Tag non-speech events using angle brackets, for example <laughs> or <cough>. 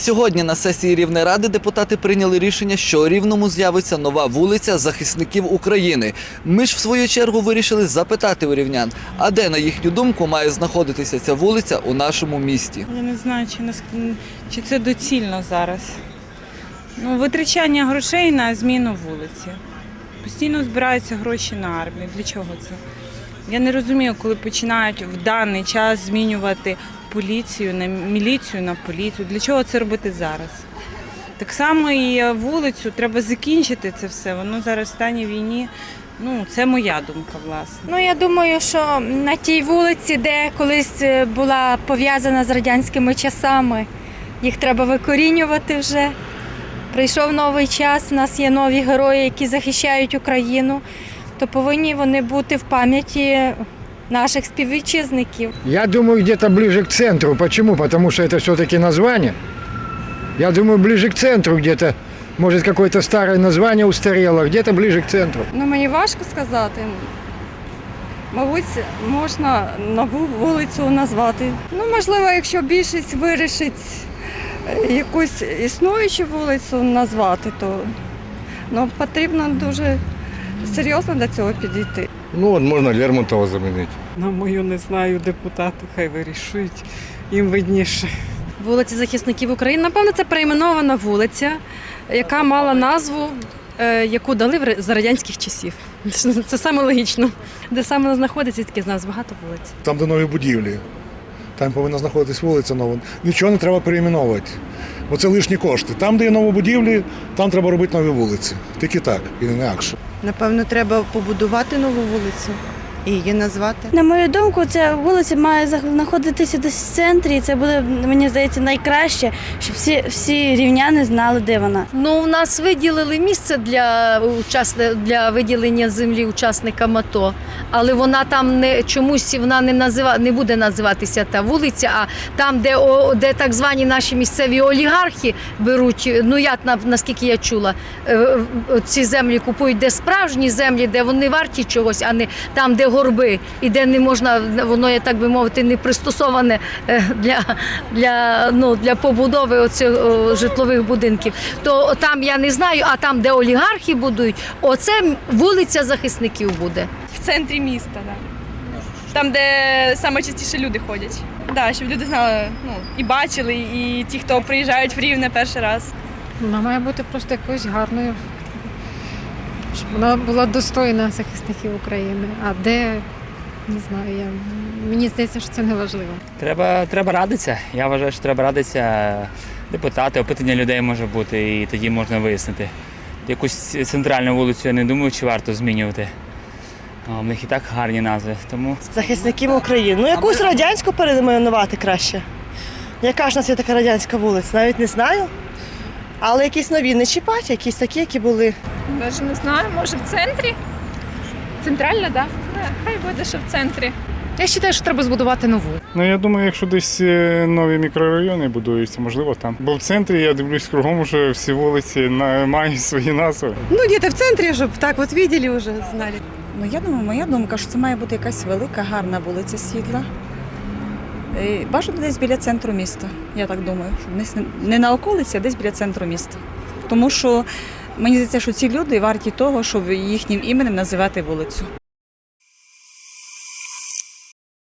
Сьогодні на сесії Рівнеради депутати прийняли рішення, що у Рівному з'явиться нова вулиця захисників України. Ми ж в свою чергу вирішили запитати у рівнян, а де, на їхню думку, має знаходитися ця вулиця у нашому місті. Я не знаю, чи, нас, чи це доцільно зараз. Ну, витрачання грошей на зміну вулиці. Постійно збираються гроші на армію. Для чого це? Я не розумію, коли починають в даний час змінювати поліцію на міліцію на поліцію. Для чого це робити зараз? Так само і вулицю треба закінчити це все. Воно зараз в стані війні. Ну, це моя думка, власне. Ну я думаю, що на тій вулиці, де колись е, була пов'язана з радянськими часами, їх треба викорінювати вже. Прийшов новий час, у нас є нові герої, які захищають Україну, то повинні вони бути в пам'яті наших співвітчизників. Я думаю, где-то ближе к центру. Почему? Потому что это все-таки название. Я думаю, ближе к центру где-то. Может, какое-то старое название устарело, где-то ближе к центру. Ну, мені важко сказати. Мабуть, можна нову вулицю назвати. Ну, можливо, якщо більшість вирішить е, якусь існуючу вулицю назвати, то ну, потрібно дуже серйозно до цього підійти. Ну, от можна Лермонтова замінити. На мою не знаю, депутати хай вирішують, їм видніше. Вулиці захисників України. Напевно, це перейменована вулиця, яка мала назву, е, яку дали за радянських часів. <laughs> Це саме логічно. Де саме вона знаходиться, таке з нас багато вулиць. там, де нові будівлі. Там повинна знаходитись вулиця нова. Нічого не треба перейменовувати. Бо це лишні кошти. Там, де є нові будівлі, там треба робити нові вулиці. Тільки так, і не інакше. Напевно, треба побудувати нову вулицю і її назвати. На мою думку, ця вулиця має знаходитися десь в центрі, і це буде, мені здається, найкраще, щоб всі, всі рівняни знали, де вона. Ну, у нас виділили місце для учасни... для виділення землі учасникам АТО, але вона там не чомусь вона не назива не буде називатися та вулиця, а там, де о, де так звані наші місцеві олігархи беруть. Ну я на- наскільки я чула, е, ці землі купують, де справжні землі, де вони варті чогось, а не там, де горби, і де не можна, воно є так би мовити, не пристосоване е, для, для, ну, для побудови оцих житлових будинків. То там я не знаю, а там, де олігархи будують, оце вулиця захисників буде. В центрі міста, так. Там, де саме частіше люди ходять. Да, щоб люди знали ну, і бачили, і ті, хто приїжджають в Рівне перший раз. Вона має бути просто якоюсь гарною, щоб вона була достойна захисників України. А де, не знаю, я, мені здається, що це не важливо. Треба, треба радитися. Я вважаю, що треба радитися. Депутати, опитання людей може бути, і тоді можна вияснити. Якусь центральну вулицю я не думаю, чи варто змінювати. В них і так гарні назви. Тому Захисників України. Ну, якусь радянську перейменувати краще. Яка ж у нас є така радянська вулиця? Навіть не знаю. Але якісь нові не чіпать, якісь такі, які були. Навіть не знаю, може в центрі? Центральна, так? Да? Хай буде, що в центрі. Я вважаю, що треба збудувати нову. Ну я думаю, якщо десь е, нові мікрорайони будуються, можливо там. Бо в центрі я дивлюсь кругом, що всі вулиці мають свої назви. Ну, діти в центрі, щоб так от виділи вже, знали. Ну, я думаю, моя думка, що це має бути якась велика, гарна вулиця світла. Е, Бажано десь біля центру міста, я так думаю. Не на околиці, а десь біля центру міста. Тому що мені здається, що ці люди варті того, щоб їхнім іменем називати вулицю.